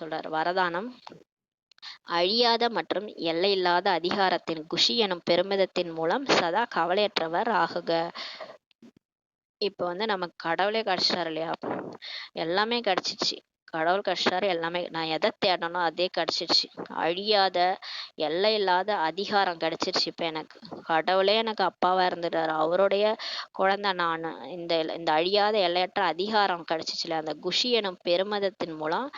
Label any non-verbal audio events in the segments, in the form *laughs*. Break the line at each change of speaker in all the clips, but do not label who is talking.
சொல்றார். வரதானம் அழியாத மற்றும் எல்லையில்லாத அதிகாரத்தின் குஷி எனும் பெருமிதத்தின் மூலம் சதா கவலையற்றவர் ஆகுக. இப்போ வந்து நமக்கு கடவுளே கிடைச்சிட்டாரு இல்லையா? எல்லாமே கிடைச்சிச்சு கடவுள் கிடைச்சிட்டாரு எல்லாமே நான் எதை தேடனோ அதே கிடைச்சிருச்சு. அழியாத எல்லை இல்லாத அதிகாரம் கிடைச்சிருச்சு இப்போ எனக்கு. கடவுளே எனக்கு அப்பாவா இருந்துட்டாரு. அவருடைய குழந்தை நான் இந்த இந்த அழியாத எல்லையற்ற அதிகாரம் கிடைச்சிச்சுல. அந்த குஷி எனும் பெருமதத்தின் மூலம்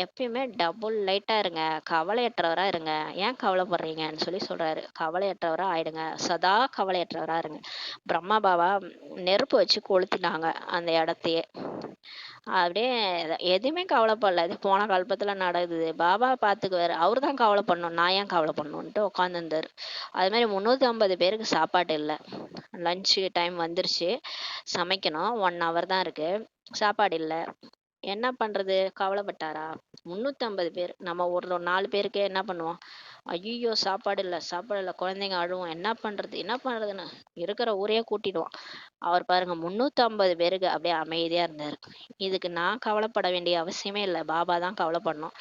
எப்பயுமே டபுள் லைட்டா இருங்க. கவலையற்றவரா இருங்க. ஏன் கவலைப்படுறீங்கன்னு சொல்லி சொல்றாரு. கவலையற்றவரா ஆயிடுங்க. சதா கவலையற்றவரா இருங்க. பிரம்மா பாபா நெருப்பு வச்சு கொளுத்தினாங்க அந்த இடத்தையே. அப்படியே எதுவுமே கவலைப்படல. இது போன கல்பத்துல நடக்குது. பாபா பாத்துக்குவாரு. அவர் தான் கவலை பண்ணணும் நான் ஏன் கவலை பண்ணணுன்ட்டு உட்காந்துருந்தாரு அது மாதிரி முந்நூற்றி ஐம்பது பேருக்கு சாப்பாடு இல்லை. லஞ்சு டைம் வந்துருச்சு. சமைக்கணும். ஒன் ஹவர் தான் இருக்கு. சாப்பாடு இல்லை. என்ன பண்றது? கவலைப்பட்டாரா? முந்நூற்றி ஐம்பது பேர். நம்ம ஒரு நாலு பேருக்கே என்ன பண்ணுவோம்? ஐயோ சாப்பாடு இல்லை சாப்பாடு இல்லை குழந்தைங்க அழுவோம் என்ன பண்றது? என்ன பண்றதுன்னு? இருக்கிற ஊரையே கூட்டிடுவான். அவர் பாருங்க முந்நூற்றி ஐம்பது பேருக்கு அப்படியே அமைதியா இருந்தாரு. இதுக்கு நான் கவலைப்பட வேண்டிய அவசியமே இல்லை. பாபா தான் கவலைப்படணும்.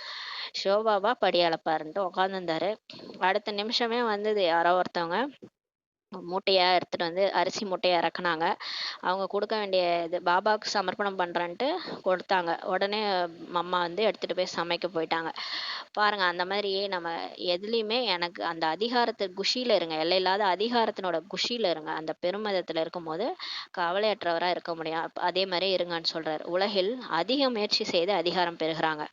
ஷோபாபா படி அளப்பாருன்ட்டு உட்காந்துருந்தாரு அடுத்த நிமிஷமே வந்தது யாரோ ஒருத்தவங்க. மூட்டையாக எடுத்துட்டு வந்து அரிசி மூட்டையை இறக்குனாங்க. அவங்க கொடுக்க வேண்டிய இது பாபாவுக்கு சமர்ப்பணம் பண்ணுறேன்ட்டு கொடுத்தாங்க. உடனே அம்மா வந்து எடுத்துகிட்டு போய் சமைக்க போயிட்டாங்க. பாருங்க அந்த மாதிரி நம்ம எதுலேயுமே எனக்கு அந்த அதிகாரத்து குஷியில் இருங்க. எல்லையில்லாத அதிகாரத்தினோட குஷியில் இருங்க. அந்த பெருமிதத்தில் இருக்கும்போது கவலையற்றவராக இருக்க முடியும். அதே மாதிரி இருங்கன்னு சொல்கிறார் உலகில் அதிக முயற்சி செய்து அதிகாரம் பெறுகிறாங்க.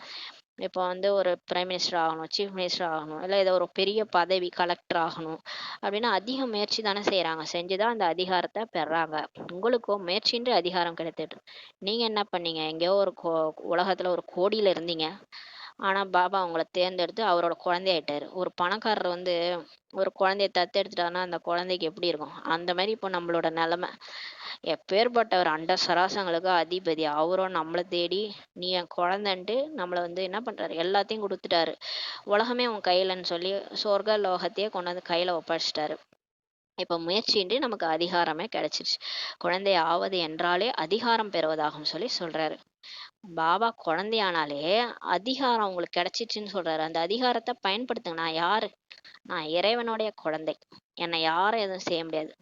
இப்போ வந்து ஒரு பிரைம் மினிஸ்டர் ஆகணும் சீஃப் மினிஸ்டர் ஆகணும் இல்லை ஏதோ ஒரு பெரிய பதவி கலெக்டர் ஆகணும் அப்படின்னா அதிக முயற்சி தானே செய்கிறாங்க செஞ்சு தான் அந்த அதிகாரத்தை பெறாங்க. உங்களுக்கோ முயற்சின்ற அதிகாரம் கிடைத்துட்டு நீங்க என்ன பண்ணீங்க? எங்கேயோ ஒரு கோ உலகத்துல ஒரு கோடியில இருந்தீங்க. ஆனால் பாபா அவங்கள தேர்ந்தெடுத்து அவரோட குழந்தையாயிட்டாரு. ஒரு பணக்காரர் வந்து ஒரு குழந்தைய தத்தெடுத்துட்டாருன்னா அந்த குழந்தைக்கு எப்படி இருக்கும்? அந்த மாதிரி இப்போ நம்மளோட நிலமை. எப்பேற்பட்டவர் அண்ட சராசங்களுக்கு அதிபதி. அவரும் நம்மளை தேடி நீ என் குழந்தைன்ட்டு நம்மளை வந்து என்ன பண்ணுறாரு எல்லாத்தையும் கொடுத்துட்டாரு. உலகமே உன் கையிலன்னு சொல்லி சொர்க்க லோகத்தையே கொண்டாந்து கையில் ஒப்படைச்சிட்டாரு. இப்போ முயற்சியின்றி நமக்கு அதிகாரமே கிடைச்சிருச்சு. குழந்தை ஆவது என்றாலே அதிகாரம் பெறுவதாகும் சொல்லி சொல்றாரு. பாபா குழந்தையானாலே அதிகாரம் உங்களுக்கு கிடைச்சிச்சுன்னு சொல்றாரு. அந்த அதிகாரத்தை பயன்படுத்துங்க. நான் யாரு? நான் இறைவனுடைய குழந்தை. என்னை யாரும் எதுவும் செய்ய முடியாது.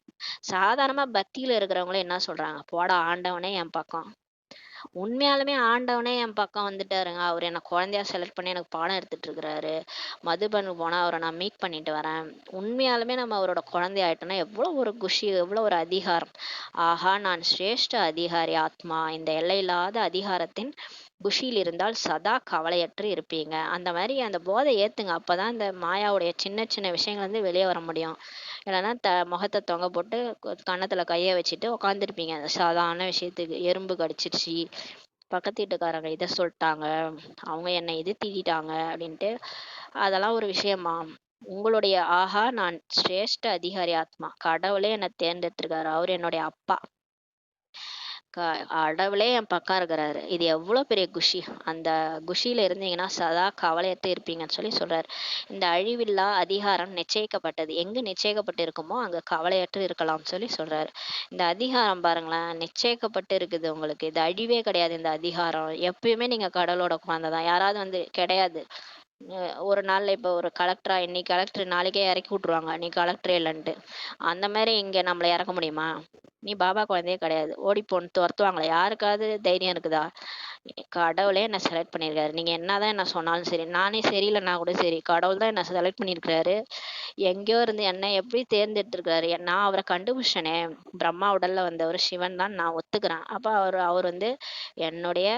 சாதாரணமா பக்தியில இருக்கிறவங்களே என்ன சொல்றாங்க? போடா ஆண்டவனே என் பக்கம். உண்மையாலுமே ஆண்டவனே என் பக்கம் வந்துட்டாருங்க. அவர் என்ன குழந்தையா செலக்ட் பண்ணி எனக்கு பாடம் எடுத்துட்டு இருக்கிறாரு. மதுபனுக்கு போனா அவரை நான் மீட் பண்ணிட்டு வரேன். உண்மையாலுமே நம்ம அவரோட குழந்தை ஆயிட்டோம்னா எவ்வளவு ஒரு குஷி எவ்வளவு ஒரு அதிகாரம். ஆஹா நான் சிரேஷ்ட அதிகாரி ஆத்மா. இந்த எல்லையில்லாத அதிகாரத்தின் குஷியில் இருந்தால் சதா கவலையற்று இருப்பீங்க. அந்த மாதிரி அந்த போதை அப்போ தான் இந்த மாயாவுடைய சின்ன சின்ன விஷயங்கள்லேருந்து வெளியே வர முடியும். இல்லைன்னா த முகத்தை தொங்க போட்டு கன்னத்தில் கையை வச்சுட்டு உட்காந்துருப்பீங்க சாதாரண விஷயத்துக்கு எறும்பு கடிச்சிருச்சு. பக்கத்து வீட்டுக்காரங்க இதை சொல்லிட்டாங்க. அவங்க என்னை இது திட்டாங்க அப்படின்ட்டு அதெல்லாம் ஒரு விஷயமா? உங்களுடைய ஆஹா நான் சிரேஷ்ட அதிகாரி ஆத்மா. கடவுளே என்னை தேர்ந்தெடுத்திருக்காரு. அவர் என்னுடைய அப்பா. க- கடவுளே என் பக்கம் இருக்கிறாரு. இது எவ்வளவு பெரிய குஷி. அந்த குஷியில இருந்தீங்கன்னா சதா கவலையற்று இருப்பீங்கன்னு சொல்லி சொல்றாரு. இந்த அழிவில்லா அதிகாரம் நிச்சயிக்கப்பட்டது. எங்கு நிச்சயிக்கப்பட்டு இருக்குமோ அங்க கவலையற்று இருக்கலாம்னு சொல்லி சொல்றாரு. இந்த அதிகாரம் பாருங்களேன் நிச்சயிக்கப்பட்டு இருக்குது உங்களுக்கு. இது அழிவே கிடையாது இந்த அதிகாரம். எப்பயுமே நீங்க கடவுளோட குழந்தை தான் யாராவது வந்து கிடையாது. ஒரு நாளில் இப்போ ஒரு கலெக்டரா இன்னைக்கு கலெக்டர் நாளைக்கே இறக்கி விட்ருவாங்க நீ கலெக்டரே இல்லைன்ட்டு. அந்த மாதிரி இங்கே நம்மளை இறக்க முடியுமா? நீ பாபா குழந்தையே கிடையாது. ஓடி போன்னு துரத்துவாங்களே. யாருக்காவது தைரியம் இருக்குதா? கடவுளே என்னை செலக்ட் பண்ணியிருக்காரு. நீங்கள் என்னதான் என்ன சொன்னாலும் சரி. நானே சரியில்லைன்னா கூட சரி. கடவுள் தான் என்ன செலக்ட் பண்ணியிருக்காரு எங்கேயோ இருந்து என்ன எப்படி தேர்ந்தெடுத்துருக்காரு நான் அவரை கண்டுபிடிச்சனே. பிரம்மா உடல்ல வந்தவர் சிவன் தான் நான் ஒத்துக்கிறேன். அப்போ அவர் அவர் வந்து என்னுடைய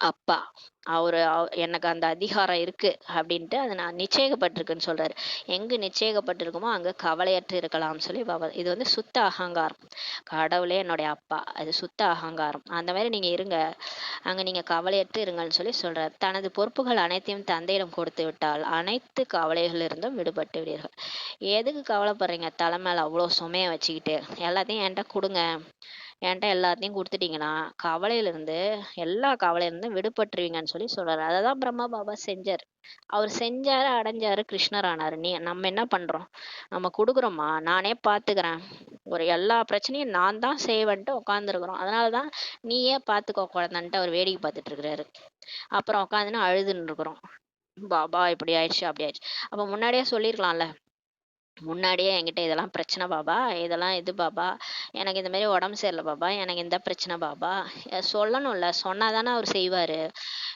அப்பா அவர் அவ- எனக்கு அந்த அதிகாரம் இருக்கு அப்படின்ட்டு அது நான் நிச்சயிக்கப்பட்டிருக்குன்னு சொல்றாரு. எங்கு நிச்சயிக்கப்பட்டிருக்குமோ அங்க கவலையற்று இருக்கலாம்னு சொல்லி பாபா இது வந்து சுத்த அகங்காரம். கடவுளே என்னுடைய அப்பா அது சுத்த அகங்காரம். அந்த மாதிரி நீங்க இருங்க அங்க நீங்க கவலையற்று இருங்கன்னு சொல்லி சொல்றாரு. தனது பொறுப்புகள் அனைத்தையும் தந்தையிடம் கொடுத்து விட்டால் அனைத்து கவலைகளிலிருந்தும் விடுபட்டு விடுவீர்கள். எதுக்கு கவலைப்படுறீங்க? தலை மேல அவ்வளோ சுமையை வச்சுக்கிட்டு எல்லாத்தையும் என்கிட்ட கொடுங்க. என்கிட்ட எல்லாத்தையும் கொடுத்துட்டீங்கன்னா கவலையிலிருந்து எல்லா கவலையிலிருந்து விடுபட்டுருவீங்கன்னு சொல்லி சொல்றாரு. அதை தான் பிரம்மா பாபா செஞ்சார். அவர் செஞ்சாரு அடைஞ்சாரு கிருஷ்ணர் ஆனாரு. நீ நம்ம என்ன பண்றோம்? நம்ம கொடுக்குறோமா? நானே பார்த்துக்கிறேன் ஒரு எல்லா பிரச்சனையும் நான் தான் செய்வேன்ட்டு உட்காந்துருக்குறோம் அதனால தான் நீயே பார்த்துக்கோ குழந்தைன்ட்டு அவர் வேடிக்கை பார்த்துட்டு இருக்கிறாரு அப்புறம் உட்காந்துன்னு அழுதுன்னு இருக்கிறோம் பாபா இப்படி ஆயிடுச்சு அப்படி ஆயிடுச்சு. அப்போ முன்னாடியே சொல்லியிருக்கலாம்ல முன்னாடியே என்கிட்ட இதெல்லாம் பிரச்சனை பாபா இதெல்லாம் இது பாபா எனக்கு இந்த மாதிரி உடம்பு சரியில்லை பாபா எனக்கு இந்த பிரச்சனை பாபா. அஹ் சொல்லணும்ல சொன்னாதானே அவர் செய்வாரு.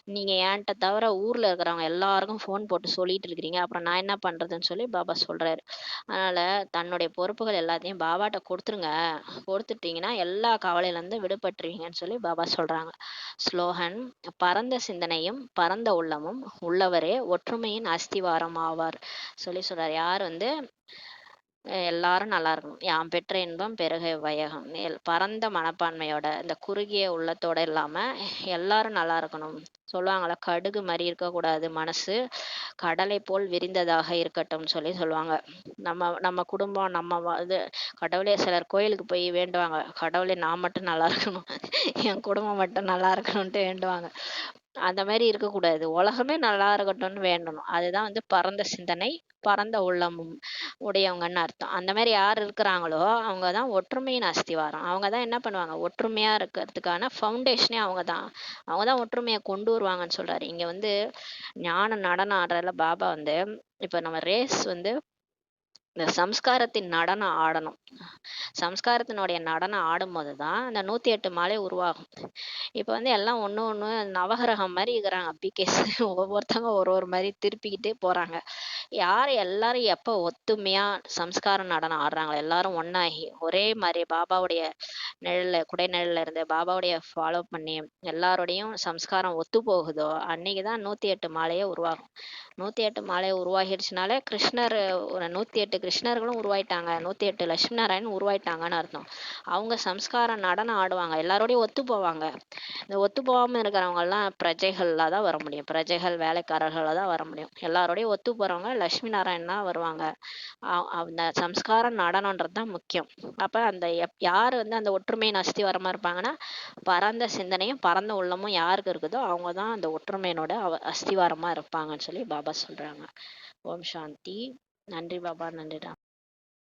நீங்க என்கிட்ட தவிர ஊர்ல இருக்கிறவங்க எல்லாருக்கும் ஃபோன் போட்டு சொல்லிட்டு இருக்கிறீங்க. அப்புறம் நான் என்ன பண்றதுன்னு சொல்லி பாபா சொல்றாரு. அதனால தன்னுடைய பொறுப்புகள் எல்லாத்தையும் பாபாட்ட கொடுத்துருங்க. கொடுத்துட்டீங்கன்னா எல்லா கவலையில இருந்து விடுபட்டுருவீங்கன்னு சொல்லி பாபா சொல்றாங்க. ஸ்லோகன் பரந்த சிந்தனையும் பரந்த உள்ளமும் உள்ளவரே ஒற்றுமையின் அஸ்திவாரம் ஆவார் சொல்லி சொல்றாரு. யார் வந்து எல்லாரும் நல்லா இருக்கணும். யாம் பெற்ற இன்பம் பெருக வையகம். எல்- பரந்த மனப்பான்மையோட இந்த குறுகிய உள்ளத்தோட இல்லாம எல்லாரும் நல்லா இருக்கணும். சொல்லுவாங்களா கடுகு மாதிரி இருக்கக்கூடாது மனசு. கடலை போல் விரிந்ததாக இருக்கட்டும்னு சொல்லி சொல்லுவாங்க. நம்ம நம்ம குடும்பம் நம்ம இது கடவுளே சிலர் கோயிலுக்கு போய் வேண்டுவாங்க. கடவுளே நான் மட்டும் நல்லா இருக்கணும். என் குடும்பம் மட்டும் நல்லா இருக்கணும்ட்டு வேண்டுவாங்க. அந்த மாதிரி இருக்கக்கூடாது. உலகமே நல்லா இருக்கட்டும்னு வேண்டணும். அதுதான் வந்து பரந்த சிந்தனை பரந்த உள்ளமும் உடையவங்கன்னு அர்த்தம். அந்த மாதிரி யார் இருக்கிறாங்களோ அவங்க தான் ஒற்றுமையின் அஸ்திவாரம். அவங்க தான் என்ன பண்ணுவாங்க? ஒற்றுமையா இருக்கிறதுக்கான ஃபவுண்டேஷனே அவங்க தான் அவங்க தான் ஒற்றுமையை கொண்டு வருவாங்கன்னு சொல்றாரு. இங்க வந்து ஞான நடனம் ஆடுறதுல பாபா வந்து இப்ப நம்ம ரேஸ் வந்து இந்த சம்ஸ்காரத்தின் நடனம் ஆடணும். சம்ஸ்காரத்தினுடைய நடனம் ஆடும்போது தான் அந்த நூத்தி எட்டு மாலை உருவாகும். இப்ப வந்து எல்லாம் ஒண்ணு ஒண்ணு நவகிரகம் மாதிரி இருக்கிறாங்க. பிகேஸ் *laughs* ஒவ்வொருத்தவங்க ஒரு ஒரு மாதிரி திருப்பிக்கிட்டே போறாங்க. யார் எல்லாரும் எப்ப ஒத்துமையா சம்ஸ்கார நடனம் ஆடுறாங்களோ எல்லாரும் ஒன்னாகி ஒரே மாதிரி பாபாவுடைய நிழல்ல குடை நிழல்ல இருந்து பாபாவுடைய ஃபாலோ பண்ணி எல்லாரோடையும் சம்ஸ்காரம் ஒத்து போகுதோ அன்னைக்குதான் நூத்தி எட்டு மாலையே உருவாகும். நூத்தி எட்டு மாலையை உருவாகிடுச்சுனாலே கிருஷ்ணர் ஒரு நூத்தி எட்டு கிருஷ்ணர்களும் உருவாயிட்டாங்க. நூத்தி எட்டு லட்சுமி நாராயணன் உருவாயிட்டாங்கன்னு அர்த்தம். அவங்க சம்ஸ்கார நடனம் ஆடுவாங்க. எல்லாரோடையும் ஒத்து போவாங்க. இந்த ஒத்து போகாமல் இருக்கிறவங்கெல்லாம் பிரஜைகளில் தான் வர முடியும். பிரஜைகள் வேலைக்காரர்கள தான் வர முடியும். எல்லாரோடையும் ஒத்து போகிறவங்க லட்சுமி நாராயணன் தான் வருவாங்க. அந்த சம்ஸ்கார நடனன்றது தான் முக்கியம். அப்போ அந்த எப்- யார் வந்து அந்த ஒற்றுமையின் மாதிரி இருப்பாங்கன்னா பரந்த சிந்தனையும் பரந்த உள்ளமும் யாருக்கு இருக்குதோ அவங்க தான் அந்த ஒற்றுமையினோட அவ அஸ்திவாரமாக இருப்பாங்கன்னு சொல்லி பாபா சொல்கிறாங்க ஓம் சாந்தி. நன்றி பாபா. நன்றி ராம்